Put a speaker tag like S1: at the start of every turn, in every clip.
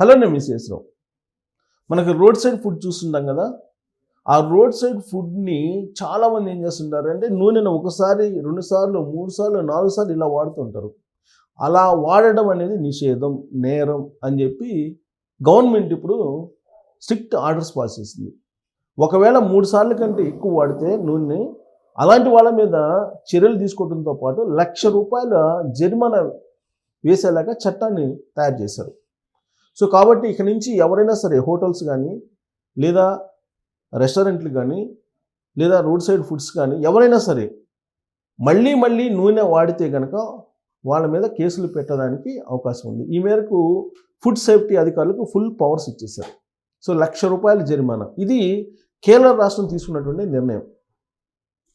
S1: Hello నేను miss మనకు road side food చూస్తుంటాం కదా ఆ రోడ్ సైడ్ ఫుడ్ని చాలామంది ఏం చేస్తుంటారు అంటే నూనెను ఒకసారి రెండు సార్లు మూడు సార్లు నాలుగు సార్లు ఇలా వాడుతుంటారు అలా వాడడం అనేది నిషేధం నేరం అని చెప్పి గవర్నమెంట్ ఇప్పుడు స్ట్రిక్ట్ ఆర్డర్స్ పాస్ చేసింది. ఒకవేళ మూడు సార్ల కంటే ఎక్కువ వాడితే నూనె అలాంటి వాళ్ళ మీద చర్యలు తీసుకోవడంతో పాటు లక్ష రూపాయల జరిమానా వేసేలాగా చట్టాన్ని తయారు చేశారు. సో కాబట్టి ఇక నుంచి ఎవరైనా సరే హోటల్స్ కానీ లేదా రెస్టారెంట్లు కానీ లేదా రోడ్ సైడ్ ఫుడ్స్ కానీ ఎవరైనా సరే మళ్ళీ మళ్ళీ నూనె వాడితే కనుక వాళ్ళ మీద కేసులు పెట్టడానికి అవకాశం ఉంది. ఈ మేరకు ఫుడ్ సేఫ్టీ అధికారులకు ఫుల్ పవర్స్ ఇచ్చేశారు. సో లక్ష రూపాయల జరిమానా. ఇది కేరళ రాష్ట్రం తీసుకున్నటువంటి నిర్ణయం.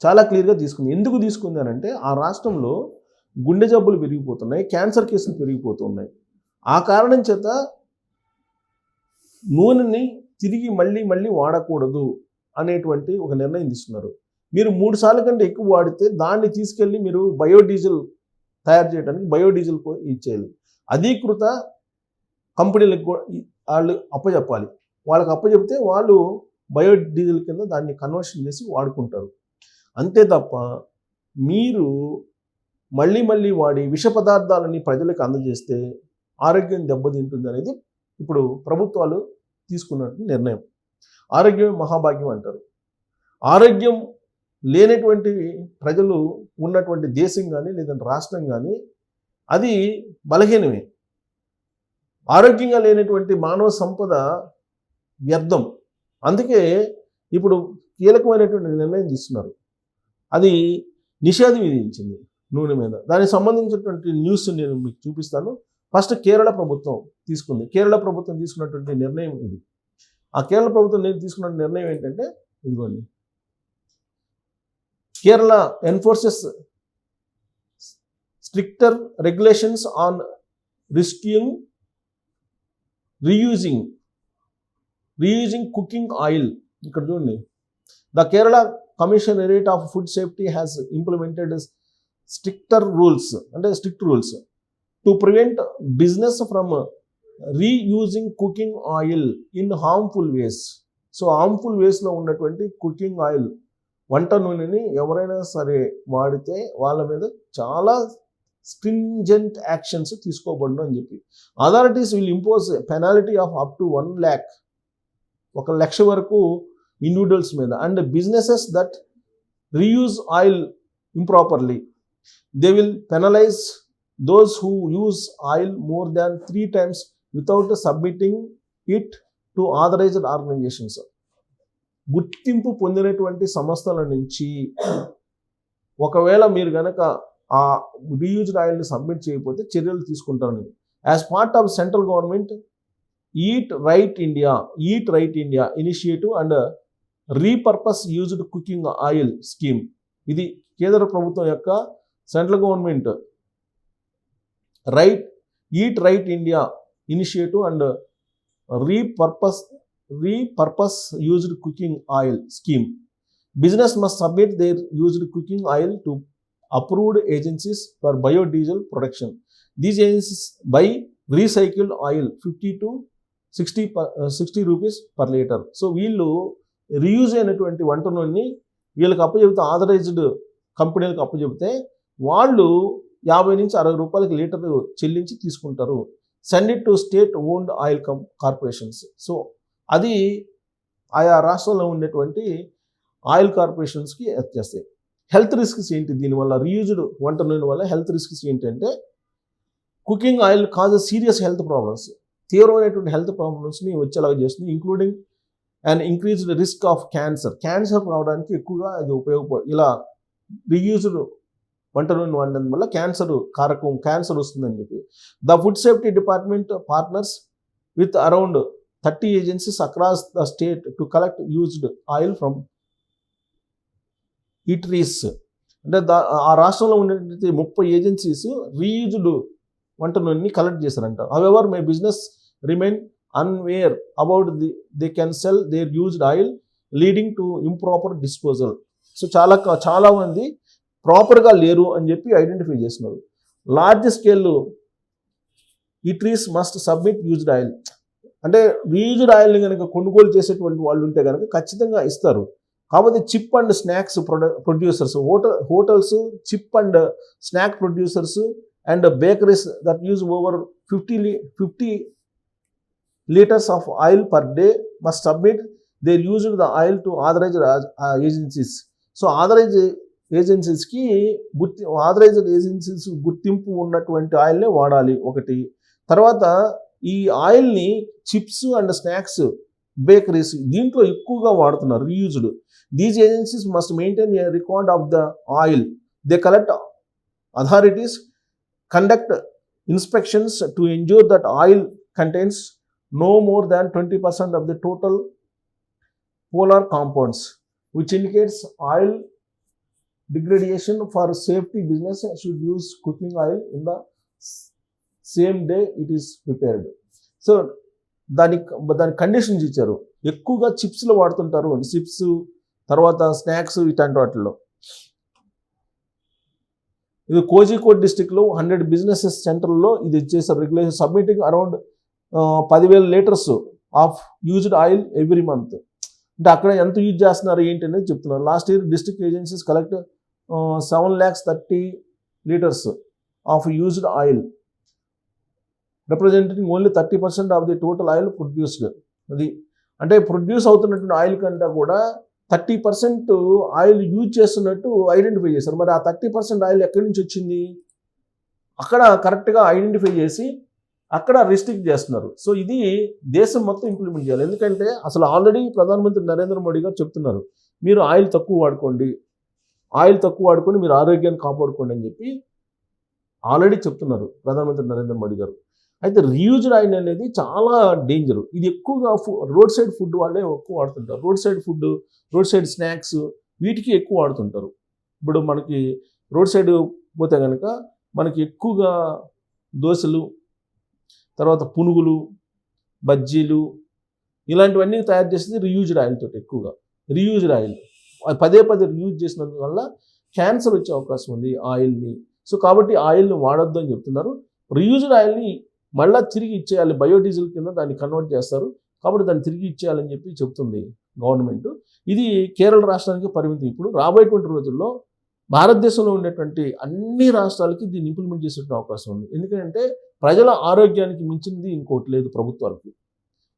S1: చాలా క్లియర్గా తీసుకుంది. ఎందుకు తీసుకుంది అని అంటే ఆ రాష్ట్రంలో గుండె జబ్బులు పెరిగిపోతున్నాయి క్యాన్సర్ కేసులు పెరిగిపోతున్నాయి. ఆ కారణం చేత నూనెని తిరిగి మళ్ళీ మళ్ళీ వాడకూడదు అనేటువంటి ఒక నిర్ణయం తీసుకున్నారు. మీరు మూడు సార్లు కంటే ఎక్కువ వాడితే దాన్ని తీసుకెళ్ళి మీరు బయోడీజిల్ తయారు చేయడానికి బయోడీజిల్ ఇచ్చేయాలి. అధీకృత కంపెనీలకు కూడా వాళ్ళు అప్పచెప్పాలి వాళ్ళకి అప్పచెప్తే వాళ్ళు బయోడీజిల్ కింద దాన్ని కన్వర్షన్ చేసి వాడుకుంటారు. అంతే తప్ప మీరు మళ్ళీ మళ్ళీ వాడి విష పదార్థాలని ప్రజలకు అందజేస్తే ఆరోగ్యం దెబ్బతింటుంది అనేది ఇప్పుడు ప్రభుత్వాలు తీసుకున్నట్టు నిర్ణయం. ఆరోగ్యమే మహాభాగ్యం అంటారు. ఆరోగ్యం లేనటువంటి ప్రజలు ఉన్నటువంటి దేశం కానీ లేదంటే రాష్ట్రం కానీ అది బలహీనమే. ఆరోగ్యంగా లేనటువంటి మానవ సంపద వ్యర్థం. అందుకే ఇప్పుడు కీలకమైనటువంటి నిర్ణయం తీసుకున్నారు. అది నిషేధం విధించింది నూనె మీద. దానికి సంబంధించినటువంటి న్యూస్ నేను మీకు చూపిస్తాను. ఫస్ట్ కేరళ ప్రభుత్వం తీసుకుంది. కేరళ ప్రభుత్వం తీసుకున్నటువంటి నిర్ణయం ఇది. ఆ కేరళ ప్రభుత్వం నేను తీసుకున్న నిర్ణయం ఏంటంటే ఇదిగోండి. Kerala enforces stricter regulations on rescuing reusing reusing cooking oil. ఇక్కడ చూడండి. The Kerala commissionerate of food safety has implemented stricter rules అంటే strict rules. To prevent business from reusing cooking oil in harmful ways so harmful వేస్లో ఉన్నటువంటి cooking oil వంట నూనెని ఎవరైనా సరే వాడితే వాళ్ళ మీద చాలా స్ట్రింజెంట్ యాక్షన్స్ తీసుకోబడును అని చెప్పి. Authorities will impose penalty of up to one lakh ఒక లక్ష వరకు ఇండివిజువల్స్ మీద. And businesses that reuse oil improperly they will penalize those who use oil more than three times without submitting it to authorized organizations గుర్తింపు పొందినటువంటి సంస్థల నుంచి ఒకవేళ మీరు కనుక ఆ రీయూజ్డ్ ఆయిల్ని సబ్మిట్ చేయకపోతే చర్యలు తీసుకుంటారని as part of central government eat right India eat right India initiative and repurpose used cooking oil scheme ఇది కేంద్ర ప్రభుత్వం యొక్క central government right eat right India initiative and repurpose repurpose used cooking oil scheme. Business must submit their used cooking oil to approved agencies for biodiesel production. These agencies buy recycled oil fifty to sixty sixty rupees per litre. So వీళ్ళు reuse అయినటువంటి వంట నూనెని వీళ్ళకి అప్పచెబితే authorised కంపెనీలకు అప్పచెబితే వాళ్ళు యాభై నుంచి అరవై రూపాయలకి లీటర్ చెల్లించి తీసుకుంటారు. Send it to state owned oil com corporations. So అది ఆయా రాష్ట్రంలో ఉండేటువంటి ఆయిల్ కార్పొరేషన్స్కి వచ్చేస్తాయి హెల్త్ రిస్క్స్ ఏంటి? దీనివల్ల రీయూజ్డ్ వంట నూనె వల్ల హెల్త్ రిస్క్స్ ఏంటంటే cooking oil cause serious health problems తీవ్రమైనటువంటి హెల్త్ ప్రాబ్లమ్స్ని వచ్చేలాగా చేస్తుంది including and increased risk of cancer cancer రావడానికి ఎక్కువగా ఇది ఉపయోగపడ ఇలా రీయూజ్డ్ వంట నూనె వండడం వల్ల క్యాన్సర్ కారకం క్యాన్సర్ వస్తుందని చెప్పి. The food safety department partners with around thirty agencies across the state to collect used oil from eateries అంటే దా ఆ రాష్ట్రంలో ఉండేటువంటి ముప్పై ఏజెన్సీస్ రీయూజ్డ్ వంట నూనెని కలెక్ట్ చేశారంట. However my business remain unaware about the they can sell their used oil leading to improper disposal so చాలా చాలామంది చాలా మంది ప్రాపర్గా లేరు అని చెప్పి ఐడెంటిఫై చేస్తున్నారు. Large scale eateries must submit used oil అంటే రీయూజ్డ్ ఆయిల్ని కనుక కొనుగోలు చేసేటువంటి వాళ్ళు ఉంటే కనుక ఖచ్చితంగా ఇస్తారు. కాకపోతే chip and snacks producers hotel hotels chip and snack producers and bakeries that use over fifty fifty litres of oil per day must submit their used the oil to authorised agencies so authorise ఏజెన్సీస్కి గుర్తి authorised agencies గుర్తింపు ఉన్నటువంటి ఆయిల్నే వాడాలి ఒకటి. తర్వాత ఈ ఆయిల్ని chips and snacks bakeries దీంట్లో ఎక్కువగా వాడుతున్నారు reused. These agencies must maintain a record of the oil. They collect authorities conduct inspections to ensure that oil contains no more than 20% of the total polar compounds, which indicates oil degradation for safety business should use cooking oil in the same day it is prepared so దానికి దాని conditions ఇచ్చారు. ఎక్కువగా చిప్స్లో వాడుతుంటారు. Chips తర్వాత snacks ఇట్లాంటి వాటిల్లో. ఇది కోజికోడ్ డిస్టిక్లో హండ్రెడ్ బిజినెసెస్ సెంటర్లో ఇది చేశారు రెగ్యులేషన్ సబ్మిటింగ్ అరౌండ్ పదివేల litres of used oil every month అంటే అక్కడ ఎంత యూజ్ చేస్తున్నారు ఏంటి అనేది చెప్తున్నారు. Last year district agencies collect seven lakhs thirty litres of used oil representing only thirty percent of the total oil produced అది అంటే ప్రొడ్యూస్ అవుతున్నటువంటి ఆయిల్ కంటే కూడా థర్టీ పర్సెంట్ ఆయిల్ యూజ్ చేస్తున్నట్టు ఐడెంటిఫై చేశారు. మరి ఆ థర్టీ పర్సెంట్ ఆయిల్ ఎక్కడి నుంచి వచ్చింది? అక్కడ కరెక్ట్గా ఐడెంటిఫై చేసి అక్కడ రిస్ట్రిక్ట్ చేస్తున్నారు. సో ఇది దేశం మొత్తం ఇంప్లిమెంట్ చేయాలి. ఎందుకంటే అసలు ఆల్రెడీ ప్రధానమంత్రి నరేంద్ర మోడీ గారు చెప్తున్నారు మీరు ఆయిల్ తక్కువ వాడుకోండి. ఆయిల్ తక్కువ వాడుకొని మీరు ఆరోగ్యాన్ని కాపాడుకోండి అని చెప్పి ఆల్రెడీ చెప్తున్నారు ప్రధానమంత్రి నరేంద్ర మోడీ గారు. అయితే రీయూజ్డ్ ఆయిల్ అనేది చాలా డేంజర్. ఇది ఎక్కువగా రోడ్ సైడ్ ఫుడ్ వాళ్ళే ఎక్కువ వాడుతుంటారు. Road side food road side snacks వీటికి ఎక్కువ వాడుతుంటారు. ఇప్పుడు మనకి రోడ్ సైడ్ పోతే కనుక మనకి ఎక్కువగా దోశలు తర్వాత పునుగులు బజ్జీలు ఇలాంటివన్నీ తయారు చేసేది రీయూజ్డ్ ఆయిల్ తోటి ఎక్కువగా. Reused oil. పదే పదే యూజ్ చేసినందువల్ల క్యాన్సర్ వచ్చే అవకాశం ఉంది ఆయిల్ని. సో కాబట్టి ఆయిల్ని వాడొద్దు అని చెప్తున్నారు. రీయూజ్డ్ ఆయిల్ని మళ్ళీ తిరిగి ఇచ్చేయాలి. బయోడీజిల్ కింద దాన్ని కన్వర్ట్ చేస్తారు. కాబట్టి దాన్ని తిరిగి ఇచ్చేయాలని చెప్పి చెప్తుంది గవర్నమెంట్. ఇది కేరళ రాష్ట్రానికి పరిమితి. ఇప్పుడు రాబోయేటువంటి రోజుల్లో భారతదేశంలో ఉండేటువంటి అన్ని రాష్ట్రాలకి దీన్ని ఇంప్లిమెంట్ చేసేటువంటి అవకాశం ఉంది. ఎందుకంటే ప్రజల ఆరోగ్యానికి మించింది ఇంకోటి లేదు ప్రభుత్వాలకి.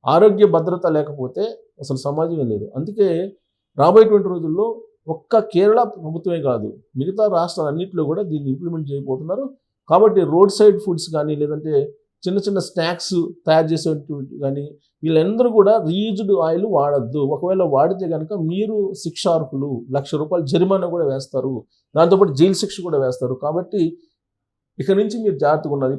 S1: ఆరోగ్య భద్రత లేకపోతే అసలు సమాజమే లేదు. అందుకే రాబోయేటువంటి రోజుల్లో ఒక్క కేరళ ప్రభుత్వమే కాదు మిగతా రాష్ట్రాలన్నింటిలో కూడా దీన్ని ఇంప్లిమెంట్ చేయబోతున్నారు. కాబట్టి రోడ్ సైడ్ ఫుడ్స్ కానీ లేదంటే చిన్న చిన్న స్నాక్స్ తయారు చేసేటువంటి కానీ వీళ్ళందరూ కూడా రీయూజ్డ్ ఆయిల్ వాడద్దు. ఒకవేళ వాడితే కనుక మీరు శిక్షార్హులు లక్ష రూపాయలు జరిమానా కూడా వేస్తారు. దాంతోపాటు జైలు శిక్ష కూడా వేస్తారు. కాబట్టి ఇక నుంచి మీరు జాగ్రత్తగా ఉండాలి.